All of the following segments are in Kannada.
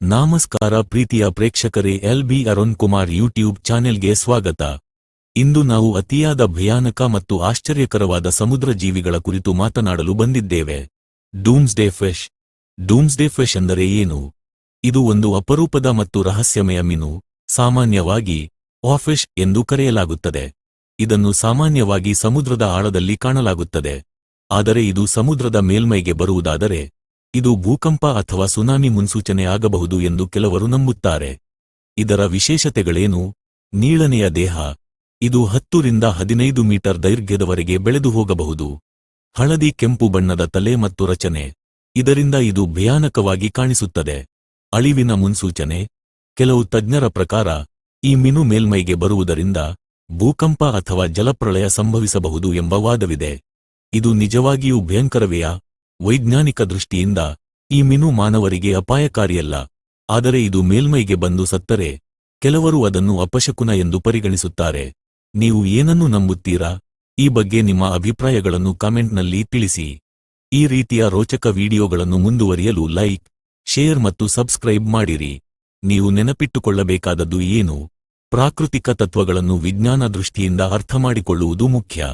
ನಮಸ್ಕಾರ ಪ್ರೀತಿಯ ಪ್ರೇಕ್ಷಕರೇ, L B Arun Kumar YouTube ಚಾನೆಲ್ಗೆ ಸ್ವಾಗತ. ಇಂದು ನಾವು ಅತಿಯಾದ ಭಯಾನಕ ಮತ್ತು ಆಶ್ಚರ್ಯಕರವಾದ ಸಮುದ್ರ ಜೀವಿಗಳ ಕುರಿತು ಮಾತನಾಡಲು ಬಂದಿದ್ದೇವೆ. ಡೂಮ್ಸ್ಡೇ ಫಿಶ್. ಡೂಮ್ಸ್ಡೇ ಫಿಶ್ ಎಂದರೆ ಏನು? ಇದು ಒಂದು ಅಪರೂಪದ ಮತ್ತು ರಹಸ್ಯಮಯ ಮೀನು, ಸಾಮಾನ್ಯವಾಗಿ ಆಫಿಶ್ ಎಂದು ಕರೆಯಲಾಗುತ್ತದೆ. ಇದನ್ನು ಸಾಮಾನ್ಯವಾಗಿ ಸಮುದ್ರದ ಆಳದಲ್ಲಿ ಕಾಣಲಾಗುತ್ತದೆ. ಆದರೆ ಇದು ಸಮುದ್ರದ ಮೇಲ್ಮೈಗೆ ಬರುವುದಾದರೆ ಇದು ಭೂಕಂಪ ಅಥವಾ ಸುನಾಮಿ ಮುನ್ಸೂಚನೆ ಆಗಬಹುದು ಎಂದು ಕೆಲವರು ನಂಬುತ್ತಾರೆ. ಇದರ ವಿಶೇಷತೆಗಳೇನು? ನೀಳನೆಯ ದೇಹ, ಇದು ಹತ್ತರಿಂದ ಹದಿನೈದು ಮೀಟರ್ ದೈರ್ಘ್ಯದವರೆಗೆ ಬೆಳೆದು ಹೋಗಬಹುದು. ಹಳದಿ ಕೆಂಪು ಬಣ್ಣದ ತಲೆ ಮತ್ತು ರಚನೆ, ಇದರಿಂದ ಇದು ಭಯಾನಕವಾಗಿ ಕಾಣಿಸುತ್ತದೆ. ಅಳಿವಿನ ಮುನ್ಸೂಚನೆ, ಕೆಲವು ತಜ್ಞರ ಪ್ರಕಾರ, ಈ ಮಿನು ಮೇಲ್ಮೈಗೆ ಬರುವುದರಿಂದ ಭೂಕಂಪ ಅಥವಾ ಜಲಪ್ರಳಯ ಸಂಭವಿಸಬಹುದು ಎಂಬ ವಾದವಿದೆ. ಇದು ನಿಜವಾಗಿಯೂ ಭಯಂಕರವೆಯಾ? ವೈಜ್ಞಾನಿಕ ದೃಷ್ಟಿಯಿಂದ ಈ ಮೀನು ಮಾನವರಿಗೆ ಅಪಾಯಕಾರಿಯಲ್ಲ. ಆದರೆ ಇದು ಮೇಲ್ಮೈಗೆ ಬಂದು ಸತ್ತರೆ, ಕೆಲವರು ಅದನ್ನು ಅಪಶಕುನ ಎಂದು ಪರಿಗಣಿಸುತ್ತಾರೆ. ನೀವು ಏನನ್ನು ನಂಬುತ್ತೀರಾ? ಈ ಬಗ್ಗೆ ನಿಮ್ಮ ಅಭಿಪ್ರಾಯಗಳನ್ನು ಕಾಮೆಂಟ್ನಲ್ಲಿ ತಿಳಿಸಿ. ಈ ರೀತಿಯ ರೋಚಕ ವಿಡಿಯೋಗಳನ್ನು ಮುಂದುವರಿಯಲು ಲೈಕ್, ಶೇರ್ ಮತ್ತು ಸಬ್ಸ್ಕ್ರೈಬ್ ಮಾಡಿರಿ. ನೀವು ನೆನಪಿಟ್ಟುಕೊಳ್ಳಬೇಕಾದದ್ದು ಏನು? ಪ್ರಾಕೃತಿಕ ತತ್ವಗಳನ್ನು ವಿಜ್ಞಾನ ದೃಷ್ಟಿಯಿಂದ ಅರ್ಥಮಾಡಿಕೊಳ್ಳುವುದು ಮುಖ್ಯ.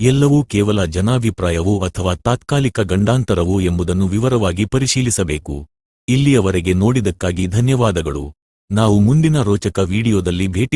ಎಲ್ಲವೂ ಕೇವಲ ಜನಾಭಿಪ್ರಾಯವೋ ಅಥವಾ ತಾತ್ಕಾಲಿಕ ಗಂಡಾಂತರವೋ ಎಂಬುದನ್ನು ವಿವರವಾಗಿ ಪರಿಶೀಲಿಸಬೇಕು. ಇಲ್ಲಿಯವರೆಗೆ ನೋಡಿದಕ್ಕಾಗಿ ಧನ್ಯವಾದಗಳು. ನಾವು ಮುಂದಿನ ರೋಚಕ ವಿಡಿಯೋದಲ್ಲಿ ಭೇಟಿ